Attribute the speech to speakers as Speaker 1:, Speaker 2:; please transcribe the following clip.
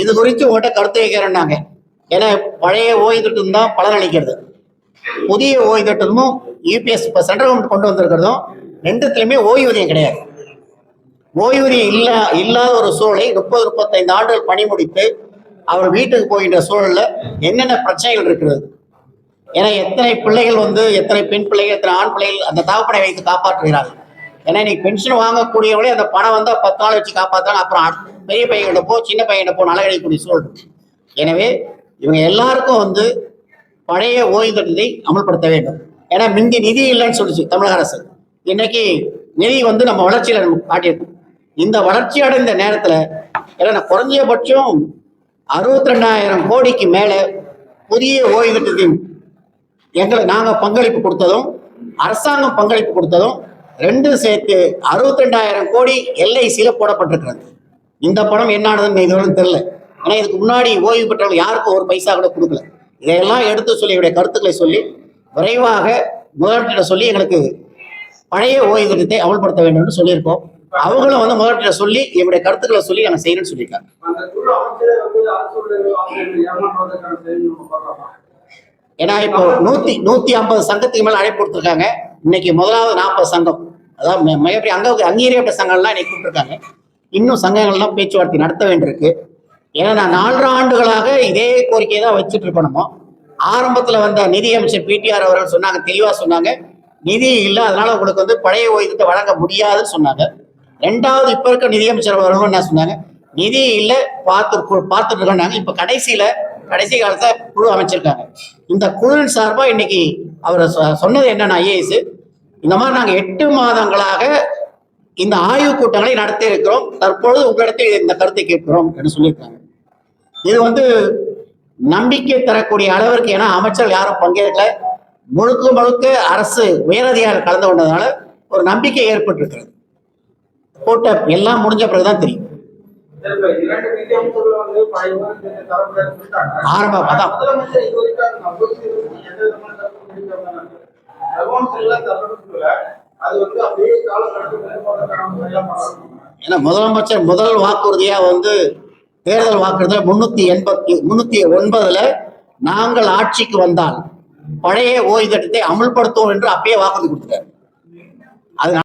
Speaker 1: இது குறித்து உங்கள்கிட்ட கருத்து வைக்கிறேன்னாங்க ஏன்னா பழைய ஓய்வு திட்டம் தான் பலன் அளிக்கிறது. புதிய ஓய்வு திட்டமும் யூபிஎஸ் இப்போ சென்ட்ரல் கவர்மெண்ட் கொண்டு வந்திருக்கிறதும் ரெண்டுத்துலையுமே ஓய்வூதியம் கிடையாது. ஓய்வூதியம் இல்ல இல்லாத ஒரு சூழலை முப்பது முப்பத்தைந்து ஆண்டுகள் பணி முடித்து அவர் வீட்டுக்கு போகின்ற சூழல்ல என்னென்ன பிரச்சனைகள் இருக்கிறது? ஏன்னா எத்தனை பிள்ளைகள் வந்து எத்தனை பெண் பிள்ளைகள் எத்தனை ஆண் பிள்ளைகள் அந்த தகப்பனை வைத்து காப்பாற்றுகிறார்கள்? ஏன்னா இன்னைக்கு பென்ஷன் வாங்கக்கூடியவங்களே அந்த பணம் வந்தால் பத்து நாள் வச்சு காப்பாற்றாங்க அப்புறம் பெரிய பையன்கிட்ட போ சின்ன பையன்கிட்ட போ நல கிடைக்கக்கூடிய சூழல் எனவே இவங்க எல்லாருக்கும் வந்து பழைய ஓய்வு திட்டத்தை அமல்படுத்த வேண்டும். ஏன்னா மிந்தி நிதி இல்லைன்னு சொல்லிச்சு தமிழக அரசு. இன்னைக்கு நிதி வந்து நம்ம வளர்ச்சியில நம்ம காட்டியிருக்கோம். இந்த வளர்ச்சி அடைந்த நேரத்துல ஏன்னா குறைஞ்சபட்சம் அறுபத்தி ரெண்டாயிரம் கோடிக்கு மேல புதிய ஓய்வு திட்டத்தையும் எங்களை நாங்க பங்களிப்பு கொடுத்ததும் அரசாங்கம் பங்களிப்பு கொடுத்ததும் ரெண்டும் சேர்த்து அறுபத்தி ரெண்டாயிரம் கோடி எல்ஐசியில போடப்பட்டிருக்கிறது. இந்த படம் என்னானதுன்னு தெரில தெரியல. இதுக்கு முன்னாடி ஓய்வு பெற்றவங்க யாருக்கும் ஒரு பைசா கூட கொடுக்கல. இதையெல்லாம் எடுத்து சொல்லி என்னுடைய கருத்துக்களை சொல்லி விரைவாக முதலீட்ட சொல்லி எங்களுக்கு பழைய ஓய்வு திட்டத்தை அமல்படுத்த வேண்டும் என்று சொல்லியிருக்கோம். அவங்களும் வந்து முதலீட்ட சொல்லி என்னுடைய கருத்துக்களை சொல்லி நாங்கள் செய்யணும்னு சொல்லியிருக்காங்க. ஏன்னா இப்போ நூத்தி நூத்தி ஐம்பது சங்கத்துக்கு மேல அழைப்பு கொடுத்துருக்காங்க. இன்னைக்கு முதலாவது நாற்பது சங்கம். அதாவது மிகப்பெரிய அங்க அங்கீகரிக்கப்பட்ட சங்கம்லாம் இன்னைக்கு கூப்பிட்டுருக்காங்க இன்னும் சங்கங்கள்லாம் பேச்சுவார்த்தை நடத்த வேண்டியிருக்கு. ஏன்னா நான் நாலரை ஆண்டுகளாக இதே கோரிக்கையை தான் வச்சுட்டு இருக்கோம் ஆரம்பத்தில் வந்த நிதி அமைச்சர் பிடிஆர் அவர்கள் சொன்னாங்க தெளிவாக சொன்னாங்க. நிதி இல்லை அதனால உங்களுக்கு வந்து பழைய ஓய்வூதியத்தை வழங்க முடியாதுன்னு சொன்னாங்க. ரெண்டாவது இப்போ இருக்க நிதியமைச்சர் அவர்களும் என்ன சொன்னாங்க நிதி இல்லை பார்த்து பார்த்துட்டு இருக்கோம்னாங்க இப்போ கடைசியில் கடைசி காலத்தில் குழு அமைச்சிருக்காங்க. இந்த குழுவின் சார்பாக இன்னைக்கு அவர் சொ- சொன்னது என்னன்னா ஐஏஎஸ். இந்த மாதிரி நாங்கள் எட்டு மாதங்களாக இந்த ஆய்வு கூட்டங்களை நடத்தி இருக்கிறோம். தற்பொழுது உங்களிடத்தில் இந்த கருத்தை கேட்கிறோம் என்று சொல்லியிருக்காங்க. இது வந்து நம்பிக்கை தரக்கூடிய அளவிற்கு ஏன்னா அமைச்சர் யாரும் பங்கேற்கல. முழுக்க முழுக்க அரசு உயரதிகாரம் கலந்து கொண்டதுனால ஒரு நம்பிக்கை ஏற்பட்டிருக்கிறது. கூட்டம் எல்லாம் முடிஞ்ச பிறகுதான் தெரியும்.
Speaker 2: இப்ப
Speaker 1: ஆரம்பம் அதான். ஏன்னா முதலமைச்சர் முதல் வாக்குறுதியா வந்து தேர்தல் வாக்குறுதியில முன்னூத்தி எண்பத்தி முன்னூத்தி ஒன்பதுல நாங்கள் ஆட்சிக்கு வந்தால் பழைய ஓய்வு திட்டத்தை அமல்படுத்துவோம் என்று அப்பயே வாக்குறுதி கொடுத்துட்டாரு.